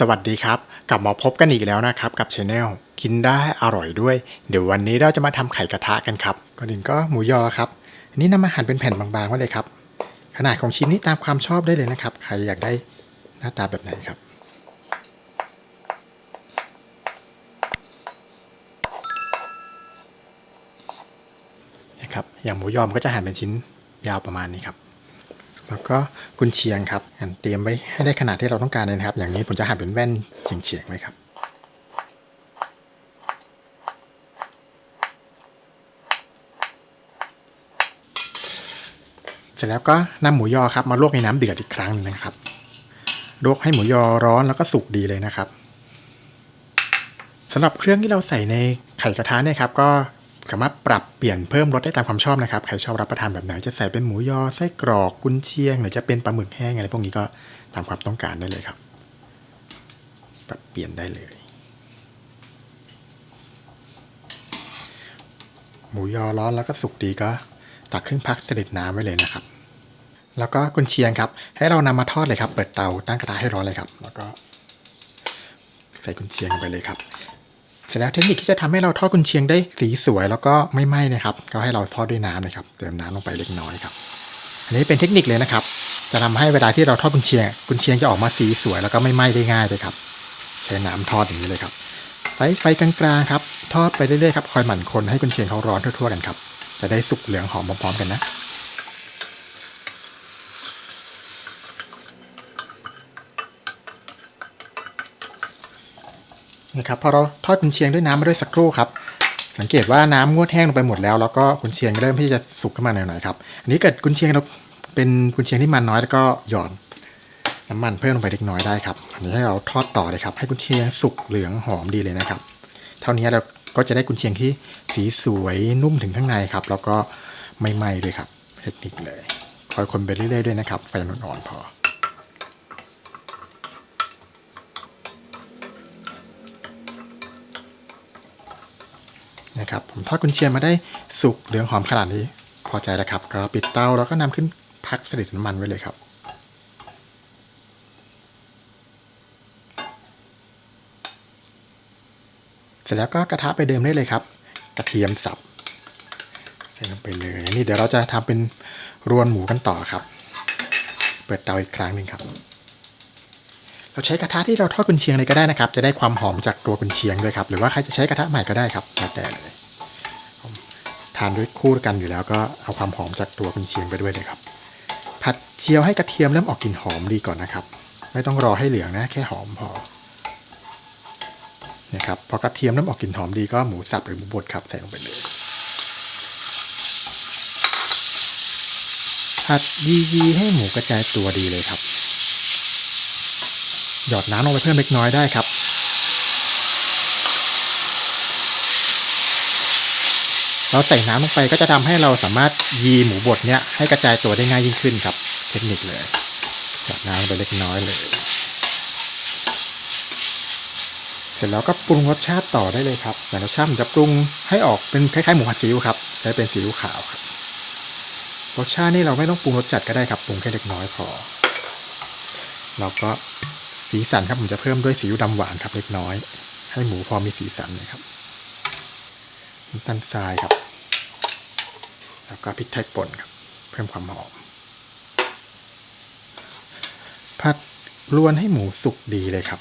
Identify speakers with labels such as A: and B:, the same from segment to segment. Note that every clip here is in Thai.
A: สวัสดีครับ กลับมาพบกันอีกแล้วนะครับกับช anel กินได้อร่อยด้วย เดี๋ยววันนี้เราจะมาทำไข่กระทะกันครับก่อนอื่นก็หมูยอครับอันนี้นำมาหั่นเป็นแผ่นบางๆไว้เลยครับ ขนาดของชิ้นนี้ตามความชอบได้เลยนะครับ ใครอยากได้หน้าตาแบบไหนครับ นะครับ อย่างหมูยอมก็จะหั่นเป็นชิ้นยาวประมาณนี้ครับ แล้วก็กุนเชียงครับเตรียมไว้ให้ได้ขนาดที่เราต้องการเลยนะครับ อย่างนี้ผมจะหั่นเป็นแว่นเฉียงๆไว้ครับเสร็จแล้วก็นำหมูยอครับมาลวกในน้ำเดือดอีกครั้งหนึงนะครับลวกให้หมูยอร้อนแล้วก็สุกดีเลยนะครับสำหรับเครื่องที่เราใส่ในไข่กระทะเนี่ยครับ ก็ สามารถปรับเปลี่ยนเพิ่มรสได้ตามความชอบนะครับ ใครชอบรับประทานแบบไหนจะใส่เป็นหมูยอไส้กรอกกุนเชียง หรือจะเป็นปลาหมึกแห้งอะไรพวกนี้ก็ตามความต้องการได้เลยครับ ปรับเปลี่ยนได้เลย หมูยอร้อนแล้วก็สุกดีก็ตักขึ้นพักเสด็จน้ำไว้เลยนะครับ แล้วก็กุนเชียงครับ ให้เรานำมาทอดเลยครับ เปิดเตาตั้งกระทะให้ร้อนเลยครับ แล้วก็ใส่กุนเชียงไปเลยครับ เสร็จแล้วเทคนิคที่จะทำให้เราทอดกุนเชียงได้สีสวยแล้วก็ไม่ไหม้นะครับ ก็ให้เราทอดด้วยน้ำนะครับ เติมน้ำลงไปเล็กน้อยครับ อันนี้เป็นเทคนิคเลยนะครับ จะทำให้เวลาที่เราทอดกุนเชียง กุนเชียงจะออกมาสีสวยแล้วก็ไม่ไหม้ได้ง่ายเลยครับ ใช้น้ำทอดอย่างนี้เลยครับไฟไฟกลางๆครับ ทอดไปเรื่อยๆครับ คอยหมั่นคนให้กุนเชียงเขาร้อนทั่วๆกันครับ จะได้สุกเหลืองหอมพร้อมๆกันนะ นะครับพอเราทอดกุนเชียงด้วยน้ำมาด้วยสักครู่ครับ สังเกตว่าน้ำงวดแห้งลงไปหมดแล้ว แล้วก็กุนเชียงเริ่มที่จะสุกขึ้นมาหน่อยๆครับอันนี้เกิดกุนเชียงเราเป็นกุนเชียงที่มันน้อยแล้วก็หย่อนน้ำมันเพิ่มลงไปเล็กน้อยได้ครับอันนี้ให้เราทอดต่อเลยครับ ให้กุนเชียงสุกเหลืองหอมดีเลยนะครับ เท่านี้เราก็จะได้กุนเชียงที่สีสวยนุ่มถึงข้างในครับ แล้วก็ไม่ไหม้ด้วยครับ เทคนิคเลย คอยคนไปเรื่อยๆด้วยนะครับ ไฟอ่อนๆพอ นะครับผมทอดกุนเชียงมาได้สุกเหลืองหอมขนาดนี้ พอใจแล้วครับ ก็ปิดเตาแล้วก็นำขึ้นพักสด็จน้ำมันไว้เลยครับ เสร็จแล้วก็กระทะไปเดิมได้เลยครับ กระเทียมสับใส่ลงไปเลยนี่เดี๋ยวเราจะทำเป็นรวนหมูกันต่อครับ เปิดเตาอีกครั้งหนึ่งครับ เราใช้กระทะที่เราทอดกุนเชียงเลยก็ได้นะครับ จะได้ความหอมจากตัวกุนเชียงด้วยครับ หรือว่าใครจะใช้กระทะใหม่ก็ได้ครับแล้วแต่เลยทานด้วยคู่กันอยู่แล้วก็เอาความหอมจากตัวกุนเชียงไปด้วยเลยครับ ผัดเจียวให้กระเทียมเริ่มออกกลิ่นหอมดีก่อนนะครับ ไม่ต้องรอให้เหลืองนะ แค่หอมพอนะครับพอกระเทียมเริ่มออกกลิ่นหอมดีก็หมูสับหรือหมูบดครับใส่ลงไปเลยผัดยีๆให้หมูกระจายตัวดีเลยครับ หยอดน้ำลงไปเพิ่มเล็กน้อยได้ครับ เราใส่น้ำลงไปก็จะทำให้เราสามารถยีหมูบดเนี้ยให้กระจายตัวได้ง่ายยิ่งขึ้นครับ เทคนิคเลยหยอดน้ำลงไปเล็กน้อยเลย เสร็จแล้วก็ปรุงรสชาติต่อได้เลยครับ แต่รสชาติผมจะปรุงให้ออกเป็นคล้ายๆหมูผัดซีอิ๊วครับใช้เป็นซีอิ๊วขาวครับรสชาตินี่เราไม่ต้องปรุงรสจัดก็ได้ครับปรุงแค่เล็กน้อยพอเราก็ สีสันครับผมจะเพิ่มด้วยซีอิ๊วดำหวานครับเล็กน้อย ให้หมูพอมีสีสันนะครับน้ำตาลทรายครับ แล้วก็พริกไทยป่นครับ เพิ่มความหอมผัดรวนให้หมูสุกดีเลยครับ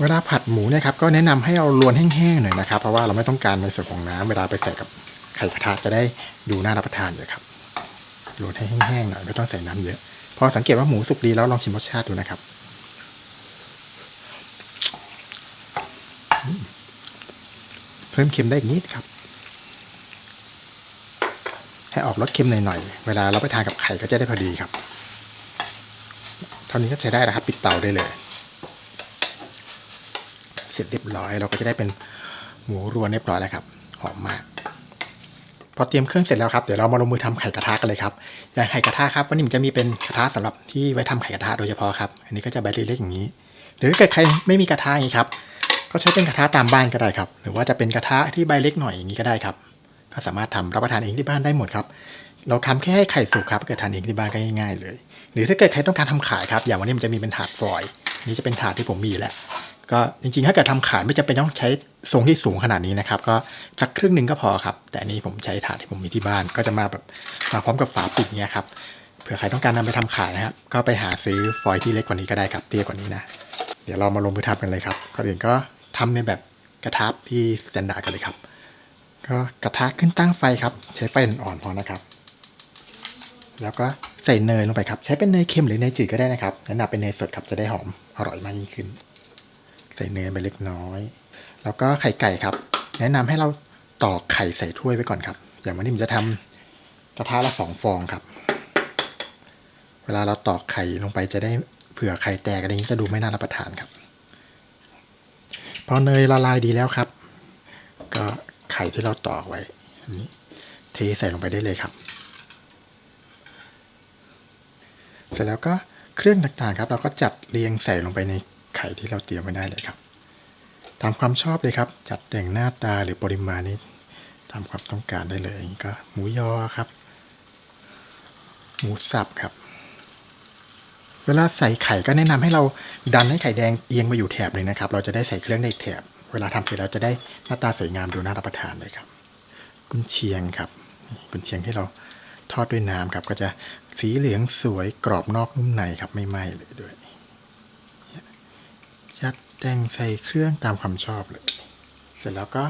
A: เวลาผัดหมูเนี่ยครับก็แนะนำให้เอารวนแห้งๆหน่อยนะครับ เพราะว่าเราไม่ต้องการในส่วนของน้ำเวลาไปใส่กับไข่กระทะจะได้ดูน่ารับประทานเลยครับ รวนให้แห้งๆหน่อยไม่ต้องใส่น้ำเยอะพอสังเกตว่าหมูสุกดีแล้วลองชิมรสชาติดูนะครับเพิ่มเค็มได้อีกนิดครับ ให้ออกรสเค็มหน่อยๆเวลาเราไปทานกับไข่ก็จะได้พอดีครับ เท่านี้ก็ใช้ได้แล้วครับ ปิดเตาได้เลย เสร็จเรียบร้อยเราก็จะได้เป็นหมูรวนเรียบร้อยแล้วครับ หอมมาก พอเตรียมเครื่องเสร็จแล้วครับเดี๋ยวเรามาลงมือทำไข่กระทะกันเลยครับอย่างไข่กระทะครับวันนี้มันจะมีเป็นกระทะสำหรับที่ไว้ทำไข่กระทะโดยเฉพาะครับอันนี้ก็จะใบเล็กๆอย่างนี้ หรือถ้าเกิดใครไม่มีกระทะอย่างนี้ครับก็ใช้เป็นกระทะตามบ้านก็ได้ครับ หรือว่าจะเป็นกระทะที่ใบเล็กหน่อยอย่างนี้ก็ได้ครับก็สามารถทำรับประทานเองที่บ้านได้หมดครับเราทำแค่ให้ไข่สุกครับเกิดทานเองที่บ้านก็ง่ายๆเลย หรือถ้าเกิดใครต้องการทำขายครับอย่างวันนี้มันจะมีเป็นถาดฟอยล์นี่จะเป็นถาดที่ผมมีอยู่แล้ว ก็จริงๆ ถ้าเกิดทำขายไม่จำเป็นต้องใช้ทรงที่สูงขนาดนี้นะครับ ก็สักครึ่งหนึ่งก็พอครับ แต่อันนี้ผมใช้ถาดที่ผมมีที่บ้าน ก็จะมาแบบมาพร้อมกับฝาปิดเงี้ยครับเผื่อใครต้องการนำไปทำขายนะครับ ก็ไปหาซื้อฟอยล์ที่เล็กกว่านี้ก็ได้ครับเตี้ยกว่านี้นะ เดี๋ยวเรามาลงมือทำกันเลยครับก่อนอื่นก็ทำในแบบกระทะที่สแตนดาร์ดกันเลยครับ ก็กระทะขึ้นตั้งไฟครับ ใช้ไฟอ่อนๆพอนะครับ แล้วก็ใส่เนยลงไปครับ ใช้เป็นเนยเค็มหรือเนยจืดก็ได้นะครับแนะนำเป็นเนยสดครับจะได้หอมอร่อยมากยิ่งขึ้น ใส่เนยไปเล็กน้อย แล้วก็ไข่ไก่ครับ แนะนำให้เราตอกไข่ใส่ถ้วยไว้ก่อนครับ อย่างวันนี้ผมจะทำกระทะละสองฟองครับ เวลาเราตอกไข่ลงไปจะได้เผื่อไข่แตกอะไรอย่างนี้จะดูไม่น่ารับประทานครับ พอเนยละลายดีแล้วครับ ก็ไข่ที่เราตอกไว้นี้เทใส่ลงไปได้เลยครับ เสร็จแล้วก็เครื่องต่างๆครับ เราก็จัดเรียงใส่ลงไปใน ไข่ที่เราเตรียมไว้ได้เลยครับ ตามความชอบเลยครับ จัดแต่งหน้าตาหรือปริมาณนี้ตามความต้องการได้เลยอย่างนี้ก็หมูยอครับ หมูสับครับ เวลาใส่ไข่ก็แนะนำให้เราดันให้ไข่แดงเอียงมาอยู่แถบเลยนะครับ เราจะได้ใส่เครื่องในอีกแถบ เวลาทำเสร็จแล้วจะได้หน้าตาสวยงามดูน่ารับประทานเลยครับ กุนเชียงครับ กุนเชียงที่เราทอดด้วยน้ำครับ ก็จะสีเหลืองสวยกรอบนอกนุ่มในครับไม่ไหม้เลยด้วย แดงใส่เครื่องตามความชอบเลย เสร็จแล้วก็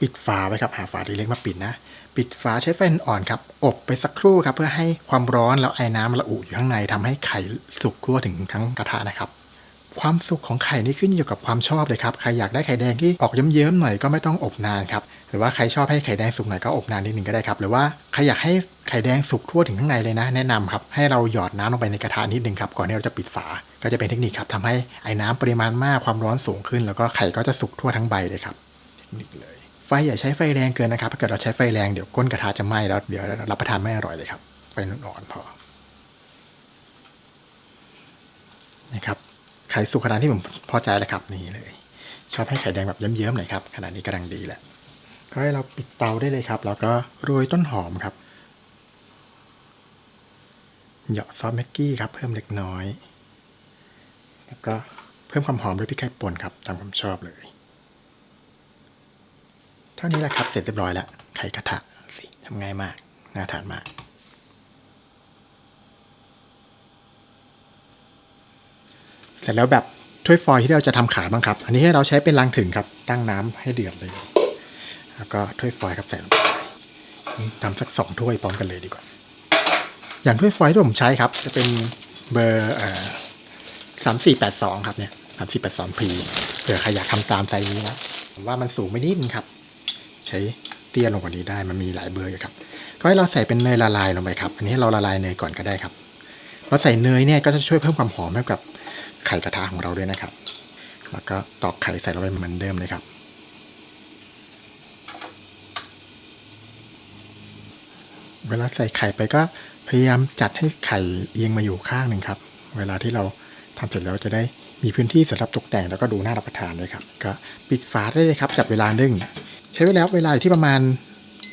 A: ปิดฝาไว้ครับหาฝาที่เล็กมาปิดนะ ปิดฝาใช้ไฟอ่อนครับอบไปสักครู่ครับเพื่อให้ความร้อนแล้วไอ้น้ำระอุอยู่ข้างในทำให้ไข่สุกทั่วถึงทั้งกระทะนะครับ ความสุกของไข่นี่ขึ้นอยู่กับความชอบเลยครับ ใครอยากได้ไข่แดงที่ออกเยิ้มๆหน่อยก็ไม่ต้องอบนานครับ หรือว่าใครชอบให้ไข่แดงสุกหน่อยก็อบนานนิดหนึ่งก็ได้ครับ หรือว่าใครอยากให้ไข่แดงสุกทั่วถึงข้างในเลยนะ แนะนำครับ ให้เราหยอดน้ำลงไปในกระทะนิดหนึ่งครับ ก่อนที่เราจะปิดฝา ก็จะเป็นเทคนิคครับทำให้ไอ้น้ำปริมาณมากความร้อนสูงขึ้น แล้วก็ไข่ก็จะสุกทั่วทั้งใบเลยครับเทคนิคเลยไฟอย่าใช้ไฟแรงเกินนะครับถ้าเกิดเราใช้ไฟแรงเดี๋ยวก้นกระทะจะไหม้แล้วเดี๋ยวรับประทานไม่อร่อยเลยครับไฟอ่อนๆพอนะครับ ไข่สุกขนาดที่ผมพอใจแล้วครับนี่เลย ชอบให้ไข่แดงแบบเยิ้มๆหน่อยครับขนาดนี้กำลังดีแหละก็ให้เราปิดเตาได้เลยครับแล้วก็โรยต้นหอมครับเหยาะซอสแม็กกี้ครับเพิ่มเล็กน้อย แล้วก็เพิ่มความหอมด้วยพริกไทยป่นครับตามความชอบเลย เท่านี้แหละครับเสร็จเรียบร้อยแล้วไข่กระทะสิทำง่ายมากน่าทานมาก เสร็จแล้วแบบถ้วยฟอยล์ที่เราจะทำขายบ้างครับ อันนี้ให้เราใช้เป็นลังถึงครับ ตั้งน้ำให้เดือดเลย แล้วก็ถ้วยฟอยล์ครับใส่ลงไปทำสักสองถ้วยพร้อมกันเลยดีกว่า อย่างถ้วยฟอยล์ที่ผมใช้ครับ จะเป็นเบอร์สามสี่แปดสองครับเนี่ยสามสี่แปดสองพีเผื่อใครอยากทำตามไซส์นี้นะผมว่ามันสูงไม่นิดนึงครับ ใช้เตี้ยลงกว่านี้ได้มันมีหลายเบอร์อยู่ครับ ก็ให้เราใส่เป็นเนยละลายลงไปครับ อันนี้เราละลายเนยก่อนก็ได้ครับเราใส่เนยเนี่ยก็จะช่วยเพิ่มความหอมให้กับ ไข่กระทะของเราด้วยนะครับ แล้วก็ตอกไข่ใส่ลงไปเหมือนเดิมเลยครับ เวลาใส่ไข่ไปก็พยายามจัดให้ไข่เอียงมาอยู่ข้างหนึ่งครับ เวลาที่เราทำเสร็จแล้วจะได้มีพื้นที่สำหรับตกแต่งแล้วก็ดูน่ารับประทานด้วยครับ ก็ปิดฝาได้เลยครับ จับเวลานึ่ง ใช้เวลาเวลาอยู่ที่ประมาณ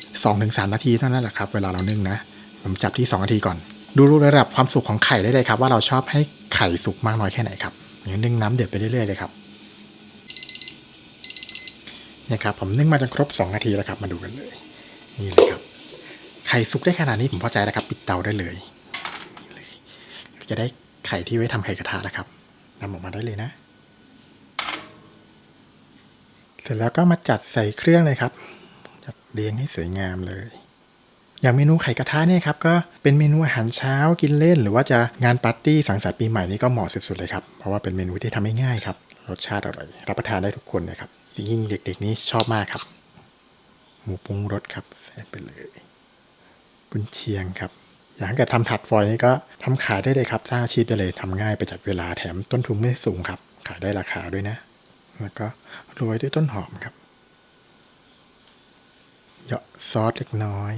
A: 2-3 นาทีเท่านั้นแหละครับ เวลาเรานึ่งนะ ผมจับที่ 2 นาทีก่อน ดูระดับความสุกของไข่ได้เลยครับ ว่าเราชอบให้ไข่สุกมากน้อยแค่ไหนครับอย่างนี้นึ่งน้ำเดือดไปเรื่อยๆเลยครับนี่ครับผมนึ่งมาจนครบ 2 นาทีแล้วครับ มาดูกันเลย นี่เลยครับ ไข่สุกได้ขนาดนี้ผมพอใจแล้วครับ ปิดเตาได้เลยนี่เลยจะได้ไข่ที่ไว้ทำไข่กระทะแล้วครับนำออกมาได้เลยนะ เสร็จแล้วก็มาจัดใส่เครื่องเลยครับ จัดเรียงให้สวยงามเลย อย่างเมนูไข่กระทะเนี่ยครับก็เป็นเมนูอาหารเช้ากินเล่น หรือว่าจะงานปาร์ตี้สังสรรค์ปีใหม่นี่ก็เหมาะสุดๆเลยครับเพราะว่าเป็นเมนูที่ทำง่ายๆครับรสชาติอร่อยรับประทานได้ทุกคนนะครับยิ่งเด็กๆนี่ชอบมากครับ หมูปรุงรสครับใส่ไปเลย กุนเชียงครับ อย่างเกิดทำถัดฟอยนี่ก็ทำขายได้เลยครับสร้างอาชีพได้เลยทำง่ายประหยัดเวลาแถมต้นทุนไม่สูงครับ ขายได้ราคาด้วยนะ แล้วก็โรยด้วยต้นหอมครับเหยาะซอสเล็กน้อย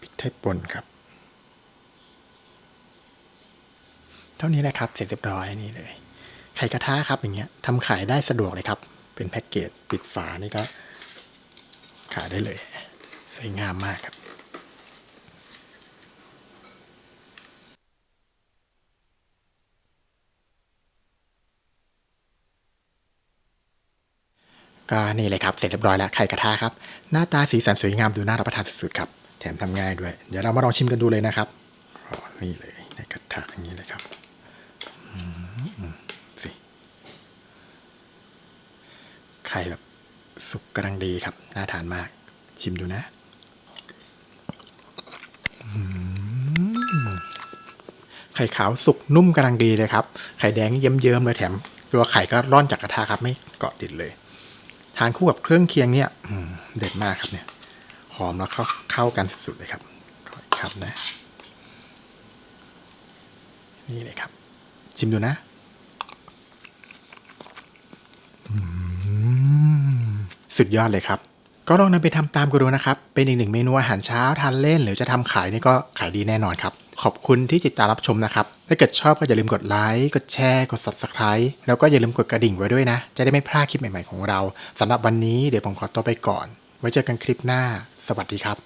A: พริกไทยป่นครับ เท่านี้แหละครับเสร็จเรียบร้อยนี่เลย ไข่กระทะครับอย่างเงี้ยทำขายได้สะดวกเลยครับ เป็นแพ็กเกจปิดฝานี่ก็ขายได้เลย สวยงามมากครับก็นี่เลยครับ เสร็จเรียบร้อยแล้วไข่กระทะครับ หน้าตาสีสันสวยงามดูน่ารับประทานสุดๆครับ แถมทำง่ายด้วย เดี๋ยวเรามาลองชิมกันดูเลยนะครับนี่เลยในกระทะอย่างนี้เลยครับสิไข่แบบสุกกำลังดีครับ น่าทานมาก ชิมดูนะไข่ขาวสุกนุ่มกำลังดีเลยครับ ไข่แดงเยิ้มๆเลยแถมตัวไข่ก็ร่อนจากกระทะครับ ไม่เกาะติดเลย ทานคู่กับเครื่องเคียงเนี่ยเด็ดมากครับเนี่ย หอมแล้วเข้าเข้ากันสุดๆเลยครับขอครับนะ นี่เลยครับ ชิมดูนะสุดยอดเลยครับ ก็ลองนำไปทำตามกันดูนะครับ เป็นอีกหนึ่งเมนูอาหารเช้าทานเล่น หรือจะทำขายนี่ก็ขายดีแน่นอนครับ ขอบคุณที่ติดตามรับชมนะครับ ถ้าเกิดชอบก็อย่าลืมกดไลค์กดแชร์ กด subscribe แล้วก็อย่าลืมกดกระดิ่งไว้ด้วยนะ จะได้ไม่พลาดคลิปใหม่ๆของเราสำหรับวันนี้เดี๋ยวผมขอตัวไปก่อน ไว้เจอกันคลิปหน้า สวัสดีครับ